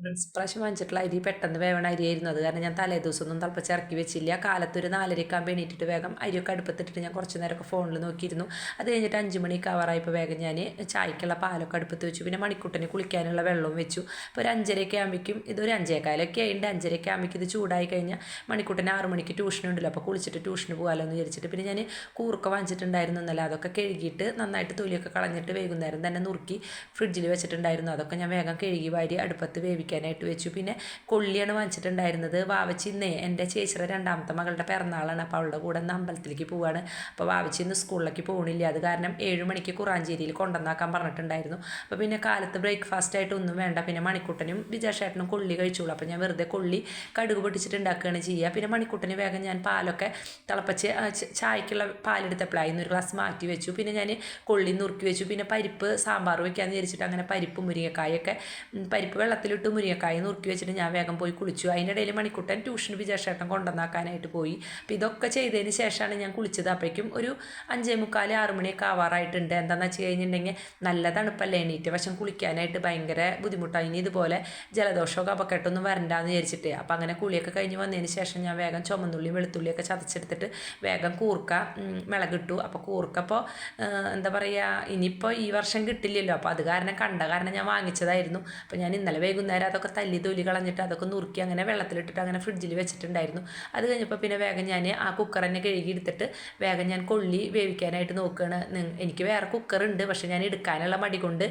ഇപ്രാവശ്യം വാങ്ങിച്ചിട്ടുള്ള അരി പെട്ടെന്ന് വേവണ അരിയായിരുന്നു. അത് കാരണം ഞാൻ തലേ ദിവസം ഒന്നും തിളപ്പിച്ച് ഇറക്കി വെച്ചില്ല. കാലത്തൊരു നാലരയ്ക്ക് ആകുമ്പോൾ എണീറ്റിട്ട് വേഗം അരിയൊക്കെ അടുപ്പത്തിട്ടിട്ട് ഞാൻ കുറച്ച് നേരമൊക്കെ ഫോണിൽ നോക്കിയിരുന്നു. അത് കഴിഞ്ഞിട്ട് അഞ്ച് മണി കവറായപ്പോൾ വേഗം ഞാൻ ചായക്കുള്ള പാലൊക്കെ അടുപ്പത്ത് വെച്ചു. പിന്നെ മണിക്കുട്ടന് കുളിക്കാനുള്ള വെള്ളവും വെച്ചു. അപ്പോൾ ഒരു അഞ്ചരയൊക്കെ ആകുമ്പോഴേക്കും ഇതൊരു അഞ്ചേക്കാലൊക്കെ ആയിട്ട് അഞ്ചരയൊക്കെ ആകുമ്പോഴേക്കും ഇത് ചൂടായി കഴിഞ്ഞാൽ മണിക്കുട്ടന് ആറ് മണിക്ക് ട്യൂഷൻ ഉണ്ടല്ലോ. അപ്പോൾ കുളിച്ചിട്ട് ട്യൂഷന് പോകാമല്ലോ എന്ന് വിചാരിച്ചിട്ട് പിന്നെ ഞാൻ കൂർക്ക വാങ്ങിച്ചിട്ടുണ്ടായിരുന്നു എന്നല്ല അതൊക്കെ കഴുകിയിട്ട് നന്നായിട്ട് തൊലിയൊക്കെ കളഞ്ഞിട്ട് വൈകുന്നേരം തന്നെ നുറുക്കി ഫ്രിഡ്ജിൽ വെച്ചിട്ടുണ്ടായിരുന്നു. അതൊക്കെ ഞാൻ വേഗം കഴുകി വാരി അടുപ്പത്ത് വേവിക്കാനായിട്ട് വെച്ചു. പിന്നെ കൊള്ളിയാണ് വാങ്ങിച്ചിട്ടുണ്ടായിരുന്നത്. വാവച്ചി ഇന്നേ എന്റെ ചേച്ചിയുടെ രണ്ടാമത്തെ മകളുടെ പിറന്നാളാണ്. അപ്പോൾ അവളുടെ കൂടെ ഇന്ന് അമ്പലത്തിലേക്ക് പോവാണ്. അപ്പോൾ വാവച്ചി ഇന്ന് സ്കൂളിലേക്ക് പോകണില്ല. അത് കാരണം ഏഴ് മണിക്ക് കുറാഞ്ചേരിയിൽ കൊണ്ടുവന്നാക്കാൻ പറഞ്ഞിട്ടുണ്ടായിരുന്നു. അപ്പോൾ പിന്നെ കാലത്ത് ബ്രേക്ക്ഫാസ്റ്റ് ആയിട്ട് ഒന്നും വേണ്ട. പിന്നെ മണിക്കുട്ടനും വിജയശേട്ടനും കൊള്ളി കഴിച്ചോളൂ. അപ്പോൾ ഞാൻ വെറുതെ കൊള്ളി കടുക് പൊട്ടിച്ചിട്ട് ഉണ്ടാക്കുകയാണ് ചെയ്യുക. പിന്നെ മണിക്കുട്ടന് വേഗം ഞാൻ പാലൊക്കെ തിളപ്പിച്ച് ചായക്കുള്ള പാലെടുത്തപ്പോഴായി ഒരു ഗ്ലാസ് മാറ്റി വെച്ചു. പിന്നെ ഞാൻ കൊള്ളി നുറുക്കി വെച്ചു. പിന്നെ പരിപ്പ് സാമ്പാർ വയ്ക്കാമെന്ന് വിചാരിച്ചിട്ട് അങ്ങനെ പരിപ്പ് മുരിങ്ങക്കായൊക്കെ പരിപ്പ് വെള്ളത്തിലിട്ട് മുരിങ്ങക്കായ നുറുക്കി വെച്ചിട്ട് ഞാൻ വേഗം പോയി കുളിച്ചു. അതിനിടയിൽ മണിക്കുട്ടൻ ട്യൂഷന് വിജയശേട്ടൻ കൊണ്ടുവന്നാക്കാനായിട്ട് പോയി. അപ്പോൾ ഇതൊക്കെ ചെയ്തതിന് ശേഷമാണ് ഞാൻ കുളിച്ചത്. അപ്പോഴേക്കും ഒരു അഞ്ചേ മുക്കാൽ ആറ് മണിയൊക്കെ ആവാറായിട്ടുണ്ട്. എന്താണെന്ന് വെച്ച് കഴിഞ്ഞിട്ടുണ്ടെങ്കിൽ നല്ല തണുപ്പല്ലേ എണീറ്റ് വശം കുളിക്കാനായിട്ട് ഭയങ്കര ബുദ്ധിമുട്ടാണ്. ഇനി ഇതുപോലെ ജലദോഷമോ കപക്കെട്ടൊന്നും വരണ്ടാന്ന് വിചാരിച്ചിട്ട്. അപ്പോൾ അങ്ങനെ കുളിയൊക്കെ കഴിഞ്ഞ് വന്നതിന് ശേഷം ഞാൻ വേഗം ചുമന്നുള്ളിയും വെളുത്തുള്ളിയൊക്കെ ചതച്ചെടുത്തിട്ട് വേഗം കൂർക്ക മിളകിട്ടു. അപ്പോൾ കൂർക്കപ്പോൾ എന്താ പറയുക ഇനിയിപ്പോൾ ഈ വർഷം കിട്ടില്ലല്ലോ. അപ്പോൾ അത് കാരണം കണ്ട കാരണം ഞാൻ വാങ്ങിച്ചതായിരുന്നു. അപ്പോൾ ഞാൻ ഇന്നലെ വൈകുന്നേരം അതൊക്കെ തല്ലി തൊലി കളഞ്ഞിട്ട് അതൊക്കെ നുറുക്കി അങ്ങനെ വെള്ളത്തിലിട്ടിട്ട് അങ്ങനെ ഫ്രിഡ്ജിൽ വെച്ചിട്ടുണ്ടായിരുന്നു. അത് കഴിഞ്ഞപ്പോൾ പിന്നെ വേഗം ഞാൻ ആ കുക്കർ തന്നെ കഴുകി എടുത്തിട്ട് വേഗം ഞാൻ കൊള്ളി വേവിക്കാനായിട്ട് നോക്കുകയാണ് എനിക്ക് വേറെ കുക്കറുണ്ട് പക്ഷെ ഞാൻ എടുക്കാനുള്ള മടി കൊണ്ട്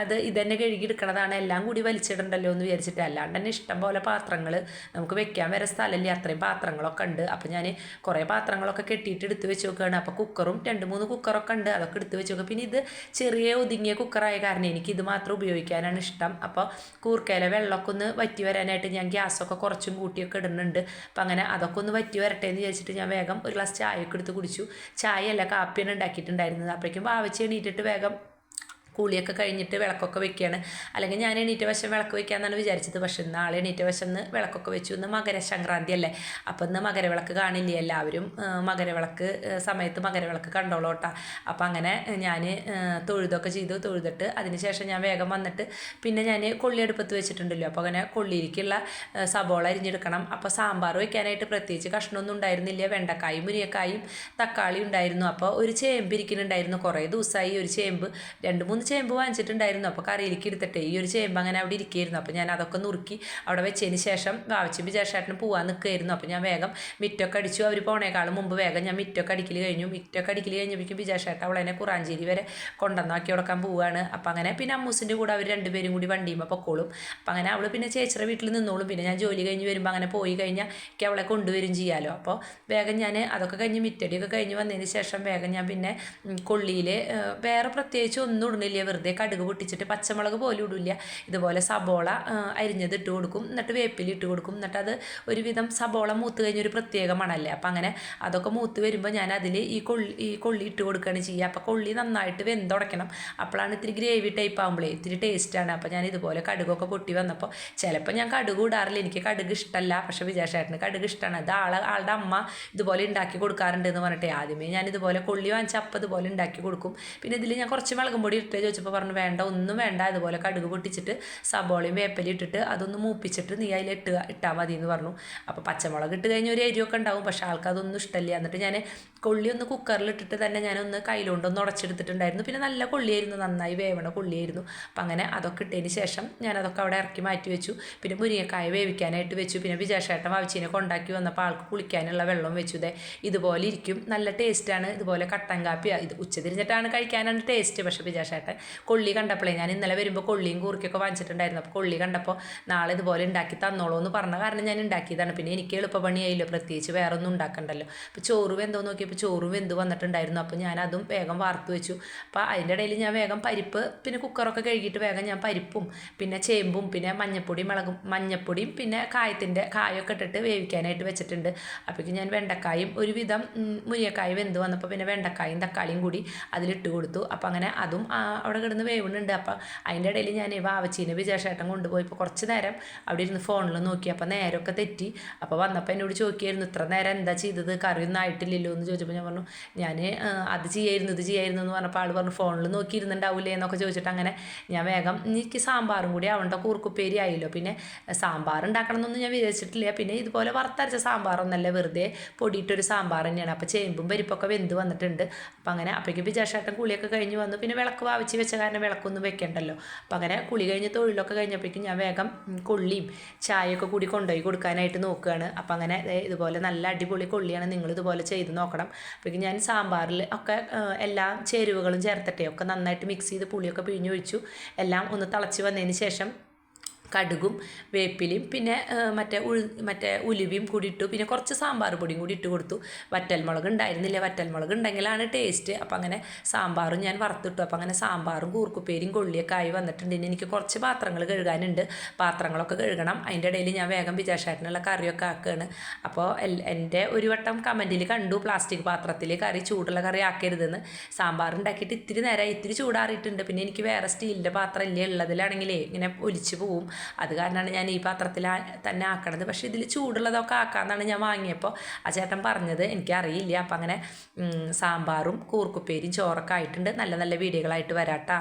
അത് ഇതന്നെ കഴുകി എടുക്കണതാണ്. എല്ലാം കൂടി വലിച്ചിടണ്ടല്ലോ എന്ന് വിചാരിച്ചിട്ട്. അല്ലാണ്ട് തന്നെ ഇഷ്ടം പോലെ പാത്രങ്ങൾ നമുക്ക് വെക്കാൻ വരെ സ്ഥലമില്ല. അത്രയും പാത്രങ്ങളൊക്കെ ഉണ്ട്. അപ്പോൾ ഞാൻ കുറേ പാത്രങ്ങളൊക്കെ കെട്ടിയിട്ട് എടുത്ത് വെച്ച് നോക്കുകയാണ് അപ്പോൾ കുക്കറും രണ്ട് മൂന്ന് കുക്കറൊക്കെ ഉണ്ട്. അതൊക്കെ എടുത്ത് വെച്ച് നോക്കുക പിന്നെ ഇത് ചെറിയ ഒതുങ്ങിയ കുക്കറായ കാരണം എനിക്ക് ഇത് മാത്രം ഉപയോഗിക്കാനാണ് ഇഷ്ടം. അപ്പോൾ കൂർക്കയിലെ വെള്ളമൊക്കെ ഒന്ന് വറ്റി വരാനായിട്ട് ഞാൻ ഗ്യാസൊക്കെ കുറച്ചും കൂട്ടിയൊക്കെ ഇടുന്നുണ്ട്. അപ്പം അങ്ങനെ അതൊക്കെ ഒന്ന് വറ്റി വരട്ടെ എന്ന് വിചാരിച്ചിട്ട് ഞാൻ വേഗം ഒരു ഗ്ലാസ് ചായയൊക്കെ എടുത്ത് കുടിച്ചു. ചായയല്ല കാപ്പിയാണ് ഉണ്ടാക്കിയിട്ടുണ്ടായിരുന്നത്. അപ്പോഴേക്കും വാവച്ച് എണീറ്റിട്ട് വേഗം കൂളിയൊക്കെ കഴിഞ്ഞിട്ട് വിളക്കൊക്കെ വെക്കുകയാണ്. അല്ലെങ്കിൽ ഞാൻ എണീറ്റ വശം വിളക്ക് വെക്കാമെന്നാണ് വിചാരിച്ചത്. പക്ഷെ ആൾ എണീറ്റ വശം എന്ന് വിളക്കൊക്കെ വെച്ചു. ഇന്ന് മകരസംക്രാന്തി അല്ലേ? അപ്പം ഇന്ന് മകരവിളക്ക് കാണില്ലേ? എല്ലാവരും മകരവിളക്ക് സമയത്ത് മകരവിളക്ക് കണ്ടോളൂ കേട്ടോ. അപ്പോൾ അങ്ങനെ ഞാൻ തൊഴുതൊക്കെ ചെയ്തു. തൊഴുതിട്ട് അതിനുശേഷം ഞാൻ വേഗം വന്നിട്ട് പിന്നെ ഞാൻ കൊള്ളി അടുപ്പത്ത് വെച്ചിട്ടുണ്ടല്ലോ. അപ്പോൾ അങ്ങനെ കൊള്ളിയിലേക്കുള്ള സബോള അരിഞ്ഞെടുക്കണം. അപ്പോൾ സാമ്പാർ വെക്കാനായിട്ട് പ്രത്യേകിച്ച് കഷ്ണമൊന്നും ഉണ്ടായിരുന്നില്ല. വെണ്ടക്കായും മുരിയക്കായും തക്കാളി ഉണ്ടായിരുന്നു. അപ്പോൾ ഒരു ചേമ്പ് ഇരിക്കുന്നുണ്ടായിരുന്നു. കുറേ ദിവസമായി ഒരു ചേമ്പ് രണ്ട് മൂന്ന് ചേമ്പ് വാങ്ങിച്ചിട്ടുണ്ടായിരുന്നു. അപ്പോൾ കറിയിലേക്ക് എടുത്തിട്ട് ഈ ഒരു ചേമ്പ് അങ്ങനെ അവിടെ ഇരിക്കുകയായിരുന്നു അപ്പോൾ ഞാൻ അതൊക്കെ നുറുക്കി അവിടെ വെച്ചതിന് ശേഷം വാവച്ചും വിജയശേട്ടന് പോകാൻ നിൽക്കുകയായിരുന്നു അപ്പോൾ ഞാൻ വേഗം മിറ്റൊക്കെ അടിച്ചു. അവർ പോണേക്കാളും മുമ്പ് വേഗം ഞാൻ മിറ്റൊക്കെ അടിക്കൽ കഴിഞ്ഞു. മിറ്റൊക്കെ അടിക്കൽ കഴിഞ്ഞപ്പോഴേക്കും വിജയശേട്ടൻ അവളെന്നെ കുറാഞ്ചേരി വരെ കൊണ്ടുവന്നാക്കി കൊടുക്കാൻ പോവുകയാണ് അപ്പം അങ്ങനെ പിന്നെ അമ്മൂസിന്റെ കൂടെ അവർ രണ്ടുപേരും കൂടി വണ്ടിയുമ്പോൾ പൊക്കോളും. അപ്പം അങ്ങനെ അവൾ പിന്നെ ചേച്ചിയുടെ വീട്ടിൽ നിന്നോളും. പിന്നെ ഞാൻ ജോലി കഴിഞ്ഞ് വരുമ്പോൾ അങ്ങനെ പോയി കഴിഞ്ഞാൽ എനിക്ക് അവളെ കൊണ്ടുവരും ചെയ്യാമല്ലോ അപ്പോൾ വേഗം ഞാൻ അതൊക്കെ കഴിഞ്ഞ് മിറ്റടിയൊക്കെ കഴിഞ്ഞ് വന്നതിന് ശേഷം വേഗം ഞാൻ പിന്നെ കൊള്ളിയിൽ വേറെ പ്രത്യേകിച്ച് ഒന്നും ഇടുന്നില്ല. വെറുതെ കടുക് പൊട്ടിച്ചിട്ട് പച്ചമുളക് പോലും ഇടില്ല ഇതുപോലെ സബോള അരിഞ്ഞത് ഇട്ട് കൊടുക്കും. എന്നിട്ട് വേപ്പില ഇട്ട് കൊടുക്കും. എന്നിട്ട് അത് ഒരുവിധം സബോള മൂത്ത് കഴിഞ്ഞൊരു പ്രത്യേക മണല്ലേ അപ്പം അങ്ങനെ അതൊക്കെ മൂത്ത് വരുമ്പോൾ ഞാൻ അതിൽ ഈ കൊള്ളി ഈ കൊള്ളി ഇട്ട് കൊടുക്കുകയാണ് ചെയ്യുക അപ്പോൾ കൊള്ളി നന്നായിട്ട് വെന്തുടയ്ക്കണം അപ്പോഴാണ് ഇത്തിരി ഗ്രേവി ടൈപ്പ് ആകുമ്പോഴേ ഇത്തിരി ടേസ്റ്റാണ് അപ്പോൾ ഞാൻ ഇതുപോലെ കടുകൊക്കെ പൊട്ടി വന്നപ്പോൾ ചിലപ്പോൾ ഞാൻ കടുക് ഇടാറില്ല. എനിക്ക് കടുക് ഇഷ്ടമല്ല പക്ഷേ വിജയശേട്ടന് കടുക് ഇഷ്ടമാണ് അത് ആളെ ആളുടെ അമ്മ ഇതുപോലെ ഉണ്ടാക്കി കൊടുക്കാറുണ്ട് എന്ന് പറഞ്ഞിട്ട്. ആദ്യമേ ഞാൻ ഇതുപോലെ കൊള്ളി വാങ്ങിച്ച അപ്പം ഇതുപോലെ ഉണ്ടാക്കി കൊടുക്കും. പിന്നെ ഇതിൽ ഞാൻ കുറച്ച് മുളകും പൊടി ഇട്ടേ ചോദിച്ചപ്പോൾ പറഞ്ഞു വേണ്ട ഒന്നും വേണ്ട. ഇതുപോലെ കടുക് പൊട്ടിച്ചിട്ട് സബോളയും വേപ്പലയും ഇട്ടിട്ട് അതൊന്ന് മൂപ്പിച്ചിട്ട് നീ അതിൽ ഇട്ട് ഇട്ടാൽ മതി എന്ന് പറഞ്ഞു. അപ്പോൾ പച്ചമുളക് ഇട്ട് കഴിഞ്ഞ ഒരു എരിവൊക്കെ ഉണ്ടാവും. പക്ഷേ ആൾക്ക് അതൊന്നും ഇഷ്ടമില്ല എന്നിട്ട് ഞാൻ കൊള്ളി ഒന്ന് കുക്കറിൽ ഇട്ടിട്ട് തന്നെ ഞാനൊന്ന് കയ്യിലോണ്ടൊന്ന് ഉടച്ചെടുത്തിട്ടുണ്ടായിരുന്നു. പിന്നെ നല്ല കൊള്ളിയായിരുന്നു. നന്നായി വേവണ കൊള്ളിയായിരുന്നു. അപ്പം അങ്ങനെ അതൊക്കെ ഇട്ടതിന് ശേഷം ഞാൻ അതൊക്കെ അവിടെ ഇറക്കി മാറ്റി വെച്ചു. പിന്നെ മുരിങ്ങക്കായ വേവിക്കാനായിട്ട് വെച്ചു. പിന്നെ വിജയശേട്ടൻ വാവിച്ചീനെ കൊണ്ടാക്കി വന്നപ്പോൾ ആൾക്ക് കുളിക്കാനുള്ള വെള്ളം വെച്ചു. ദേ ഇതുപോലെ ഇരിക്കും. നല്ല ടേസ്റ്റാണ് ഇതുപോലെ കട്ടൻ കാപ്പി ഇത് ഉച്ചതിരിഞ്ഞിട്ടാണ് കഴിക്കാനാണ് ടേസ്റ്റ് പക്ഷേ വിജയശേട്ടൻ കൊള്ളി കണ്ടപ്പോഴേ ഞാൻ ഇന്നലെ വരുമ്പോൾ കൊള്ളിയും കൂർക്കൊക്കെ വാങ്ങിച്ചിട്ടുണ്ടായിരുന്നു. അപ്പോൾ കൊള്ളി കണ്ടപ്പോൾ നാളെ ഇതുപോലെ ഉണ്ടാക്കി തന്നോളൂ എന്ന് പറഞ്ഞ കാരണം ഞാൻ ഉണ്ടാക്കിയതാണ്. പിന്നെ എനിക്ക് എളുപ്പപ്പണിയായില്ലോ പ്രത്യേകിച്ച് വേറെ ഒന്നും ഉണ്ടാക്കണ്ടല്ലോ. അപ്പോൾ ചോറ് വെന്തോ നോക്കിയപ്പോൾ ചോറും വെന്ത് വന്നിട്ടുണ്ടായിരുന്നു. അപ്പോൾ ഞാൻ അതും വേഗം വാർത്ത് വെച്ചു. അപ്പോൾ അതിന്റെ ഇടയിൽ ഞാൻ വേഗം പരിപ്പ് പിന്നെ കുക്കറൊക്കെ കഴുകിയിട്ട് വേഗം ഞാൻ പരിപ്പും പിന്നെ ചേമ്പും പിന്നെ മഞ്ഞപ്പൊടിയും മുളകും മഞ്ഞപ്പൊടിയും പിന്നെ കായത്തിന്റെ കായൊക്കെ ഇട്ടിട്ട് വേവിക്കാനായിട്ട് വെച്ചിട്ടുണ്ട്. അപ്പോഴേക്കും ഞാൻ വെണ്ടക്കായും ഒരുവിധം മുരിയക്കായും വെന്ത് വന്നപ്പോൾ പിന്നെ വെണ്ടക്കായും തക്കാളിയും കൂടി അതിലിട്ട് കൊടുത്തു. അപ്പോൾ അങ്ങനെ അതും അവിടെ കിടന്ന് വേവുന്നുണ്ട്. അപ്പം അതിന്റെ ഇടയിൽ ഞാൻ വാവച്ചീനെ വിജയശേട്ടൻ കൊണ്ടുപോയി. ഇപ്പോൾ കുറച്ച് നേരം അവിടെ ഇരുന്ന് ഫോണിൽ നോക്കി. അപ്പോൾ നേരമൊക്കെ തെറ്റി. അപ്പോൾ വന്നപ്പോൾ എന്നോട് ചോദിക്കായിരുന്നു ഇത്ര നേരം എന്താ ചെയ്തത്? കറിയൊന്നും ആയിട്ടില്ലല്ലോ? എന്ന് ചോദിച്ചപ്പോൾ ഞാൻ പറഞ്ഞു ഞാൻ അത് ചെയ്യായിരുന്നു ഇത് ചെയ്യായിരുന്നു എന്ന് പറഞ്ഞപ്പോൾ ആൾ പറഞ്ഞു ഫോണിൽ നോക്കിയിരുന്നുണ്ടാവില്ലേ എന്നൊക്കെ ചോദിച്ചിട്ട് അങ്ങനെ ഞാൻ വേഗം എനിക്ക് സാമ്പാറും കൂടി ആവണ്ട കൂർക്കുപ്പേരി ആയില്ലോ. പിന്നെ സാമ്പാർ ഉണ്ടാക്കണം എന്നൊന്നും ഞാൻ വിചാരിച്ചിട്ടില്ല. പിന്നെ ഇതുപോലെ വറുത്തരച്ച സാമ്പാറൊന്നല്ല വെറുതെ പൊടിയിട്ടൊരു സാമ്പാർ തന്നെയാണ്. അപ്പോൾ ചേമ്പും പരിപ്പൊക്കെ വെന്ത് വന്നിട്ടുണ്ട്. അപ്പം അങ്ങനെ അപ്പോഴേക്കും വിജയശേട്ടൻ കുളിയൊക്കെ കഴിഞ്ഞ് വന്നു. പിന്നെ വിളക്ക് വാവിച്ച് വെച്ച കാരണം വിളക്കൊന്നും വെക്കണ്ടല്ലോ. അപ്പം അങ്ങനെ കുളി കഴിഞ്ഞ് തൊഴിലൊക്കെ കഴിഞ്ഞപ്പോഴേക്കും ഞാൻ വേഗം കൊള്ളിയും ചായയൊക്കെ കൂടി കൊണ്ടുപോയി കൊടുക്കാനായിട്ട് നോക്കുകയാണ്. അപ്പം അങ്ങനെ ഇതുപോലെ നല്ല അടിപൊളി കൊള്ളിയാണ് നിങ്ങൾ ഇതുപോലെ ചെയ്ത് നോക്കണം. അപ്പോഴേക്കും ഞാൻ സാമ്പാറിൽ ഒക്കെ എല്ലാ ചേരുവകളും ചേർത്തിട്ടേ ഒക്കെ നന്നായിട്ട് മിക്സ് ചെയ്ത് പുളിയൊക്കെ പിഴിഞ്ഞൊഴിച്ചു എല്ലാം ഒന്ന് തിളച്ച് വന്നതിന് ശേഷം കടുകും വേപ്പിലയും പിന്നെ മറ്റേ ഉഴു മറ്റേ ഉലുവയും കൂടി ഇട്ടു. പിന്നെ കുറച്ച് സാമ്പാർ പൊടിയും കൂടി ഇട്ട് കൊടുത്തു. വറ്റൽമുളക് ഉണ്ടായിരുന്നില്ല. വറ്റൽമുളക് ഉണ്ടെങ്കിലാണ് ടേസ്റ്റ് അപ്പം അങ്ങനെ സാമ്പാറും ഞാൻ വറുത്തിട്ടു. അപ്പം അങ്ങനെ സാമ്പാറും കൂർക്കുപ്പേരിയും കൊള്ളിയൊക്കെ ആയി വന്നിട്ടുണ്ട്. ഇനി എനിക്ക് കുറച്ച് പാത്രങ്ങൾ കഴുകാനുണ്ട്. പാത്രങ്ങളൊക്കെ കഴുകണം. അതിന്റെ ഇടയിൽ ഞാൻ വേഗം വിചാരിച്ചായിട്ടുള്ള കറിയൊക്കെ ആക്കുകയാണ് അപ്പോൾ എന്റെ ഒരു വട്ടം കമന്റിൽ കണ്ടു. പ്ലാസ്റ്റിക് പാത്രത്തിൽ കറി ചൂടുള്ള കറി ആക്കരുതെന്ന്. സാമ്പാർ ഉണ്ടാക്കിയിട്ട് ഇത്തിരി നേരം ഇത്തിരി ചൂടാറിയിട്ടുണ്ട്. പിന്നെ എനിക്ക് വേറെ സ്റ്റീലിന്റെ പാത്രം ഇല്ലേ? ഉള്ളതിലാണെങ്കിലേ ഇങ്ങനെ ഒലിച്ചു പോവും. അത് കാരണമാണ് ഞാൻ ഈ പാത്രത്തിൽ തന്നെ ആക്കണത്. പക്ഷേ ഇതിൽ ചൂടുള്ളതൊക്കെ ആക്കാമെന്നാണ് ഞാൻ വാങ്ങിയപ്പോൾ ആ ചേട്ടൻ പറഞ്ഞത്. എനിക്കറിയില്ല. അപ്പം അങ്ങനെ സാമ്പാറും കൂർക്കുപ്പേരിയും ചോറൊക്കെ ആയിട്ടുണ്ട്. നല്ല നല്ല വീഡിയോകളായിട്ട് വരാട്ടാ.